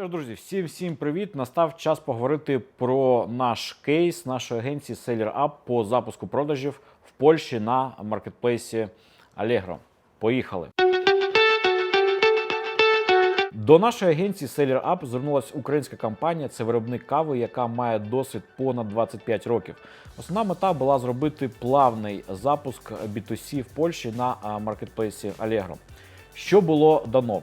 Що ж, друзі, всім всім привіт! Настав час поговорити про наш кейс нашої агенції Seller Up по запуску продажів в Польщі на маркетплейсі Allegro. Поїхали! До нашої агенції Seller Up звернулася українська компанія. Це виробник кави, яка має досвід понад 25 років. Основна мета була зробити плавний запуск B2C в Польщі на маркетплейсі Allegro. Що було дано?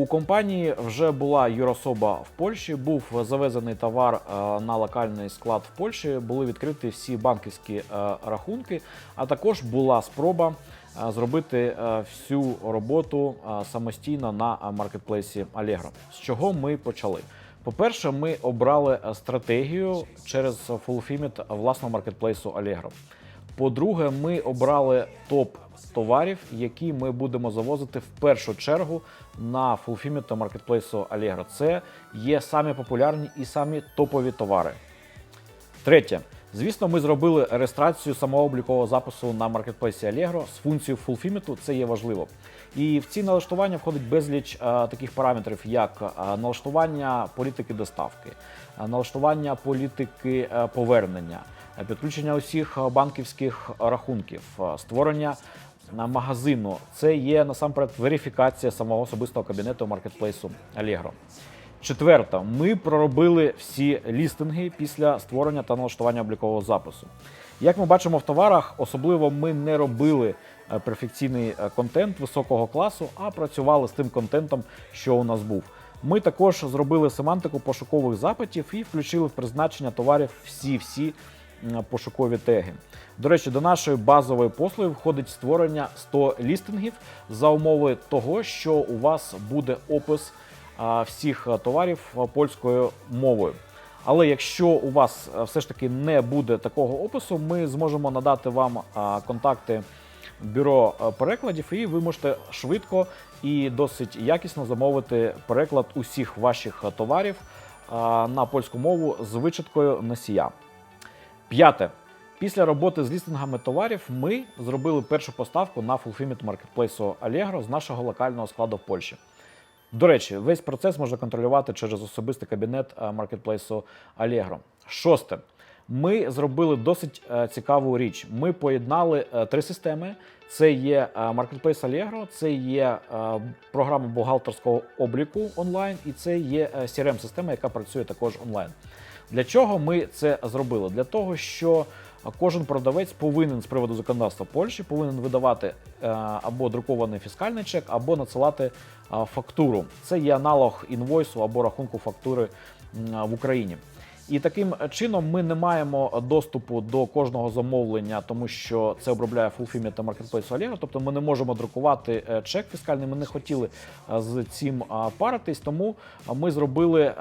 У компанії вже була юрособа в Польщі, був завезений товар е, на локальний склад в Польщі, були відкриті всі банківські е, рахунки, а також була спроба е, зробити всю роботу самостійно на маркетплейсі Allegro. З чого ми почали? По-перше, ми обрали стратегію через фулфіміт власного маркетплейсу Allegro. По-друге, ми обрали топ товарів, які ми будемо завозити в першу чергу на фулфіміт та маркетплейсу Allegro. Це є самі популярні і самі топові товари. Третє. Звісно, ми зробили реєстрацію самооблікового запису на маркетплейсі Allegro з функцією фулфіміту. Це є важливо. І в ці налаштування входить безліч а, таких параметрів, як а, налаштування політики доставки, а, налаштування політики а, повернення, підключення усіх банківських рахунків, створення на магазину. Це є насамперед верифікація самого особистого кабінету маркетплейсу Allegro. Четверта, ми проробили всі лістинги після створення та налаштування облікового запису. Як ми бачимо в товарах, особливо ми не робили е, перфекційний е, контент високого класу, а працювали з тим контентом, що у нас був. Ми також зробили семантику пошукових запитів і включили в призначення товарів всі-всі пошукові теги. До речі, до нашої базової послуги входить створення 100 лістингів за умови того, що у вас буде опис всіх товарів польською мовою. Але якщо у вас все ж таки не буде такого опису, ми зможемо надати вам контакти бюро перекладів, і ви можете швидко і досить якісно замовити переклад усіх ваших товарів на польську мову з вичиткою носія. П'яте. Після роботи з лістингами товарів ми зробили першу поставку на фулфіміт маркетплейсу Allegro з нашого локального складу в Польщі. До речі, весь процес можна контролювати через особистий кабінет маркетплейсу Allegro. Шосте. Ми зробили досить е, цікаву річ. Ми поєднали е, три системи: це є е, маркетплейс Allegro, це є програма бухгалтерського обліку онлайн, і це є CRM-система, яка працює також онлайн. Для чого ми це зробили? Для того, що кожен продавець повинен з приводу законодавства Польщі повинен видавати або друкований фіскальний чек, або надсилати фактуру. Це є аналог інвойсу або рахунку фактури в Україні. І таким чином ми не маємо доступу до кожного замовлення, тому що це обробляє Fullfimit та Marketplace Allegro, Тобто ми не можемо друкувати е, чек фіскальний. Ми не хотіли е, з цим е, паритись, тому ми зробили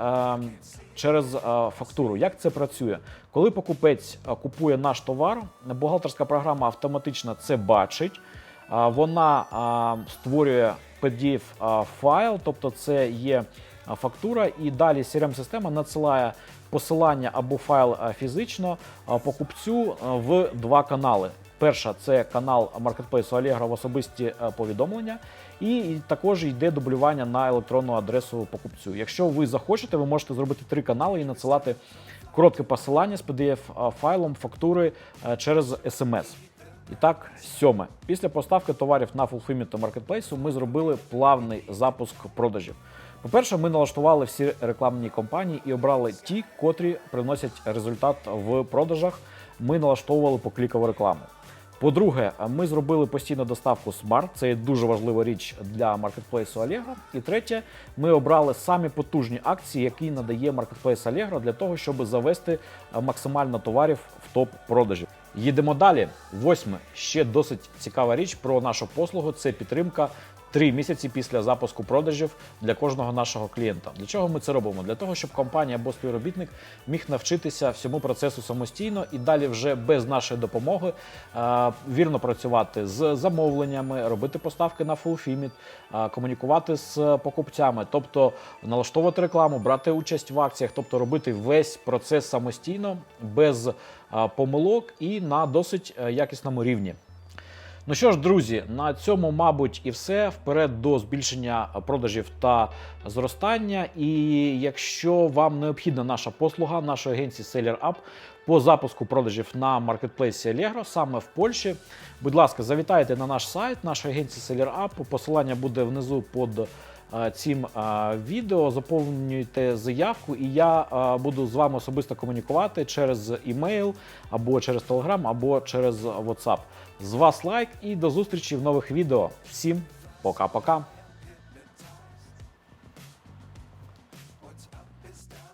через фактуру. Як це працює? Коли покупець купує наш товар, бухгалтерська програма автоматично це бачить. Вона створює pdf файл, тобто це є фактура, і далі CRM-система надсилає посилання або файл фізично покупцю в два канали. Перша це канал маркетплейсу Allegro в особисті повідомлення, і також йде дублювання на електронну адресу покупцю. Якщо ви захочете, ви можете зробити три канали і надсилати коротке посилання з pdf файлом фактури через SMS. І так, сьоме. Після поставки товарів на Fulfillment маркетплейсу ми зробили плавний запуск продажів. По-перше, ми налаштували всі рекламні кампанії і обрали ті, котрі приносять результат в продажах. Ми налаштовували поклікову рекламу. По-друге, ми зробили постійну доставку Smart, це є дуже важлива річ для маркетплейсу Allegro. І третє, ми обрали самі потужні акції, які надає маркетплейс Allegro для того, щоб завести е, максимально товарів в топ продажів. Їдемо далі. Восьме. Ще досить цікава річ про нашу послугу це підтримка. Три місяці після запуску продажів для кожного нашого клієнта. Для чого ми це робимо? Для того, щоб компанія або співробітник міг навчитися всьому процесу самостійно і далі вже без нашої допомоги вірно працювати з замовленнями, робити поставки на е, комунікувати з покупцями, тобто налаштовувати рекламу, брати участь в акціях, тобто робити весь процес самостійно, без помилок і на досить е, якісному рівні. Ну що ж, друзі, на цьому, мабуть, і все. Вперед до збільшення продажів та зростання. І якщо вам необхідна наша послуга нашої агенції Seller Up по запуску продажів на маркетплейсі Allegro, саме в Польщі, будь ласка, завітайте на наш сайт нашої агенції Seller Up. Посилання буде внизу під е, цим е, відео. Заповнюйте заявку, і я е, буду з вами особисто комунікувати через імейл або через Telegram, або через WhatsApp. З вас лайк і до зустрічі в нових відео. Всім пока-пока.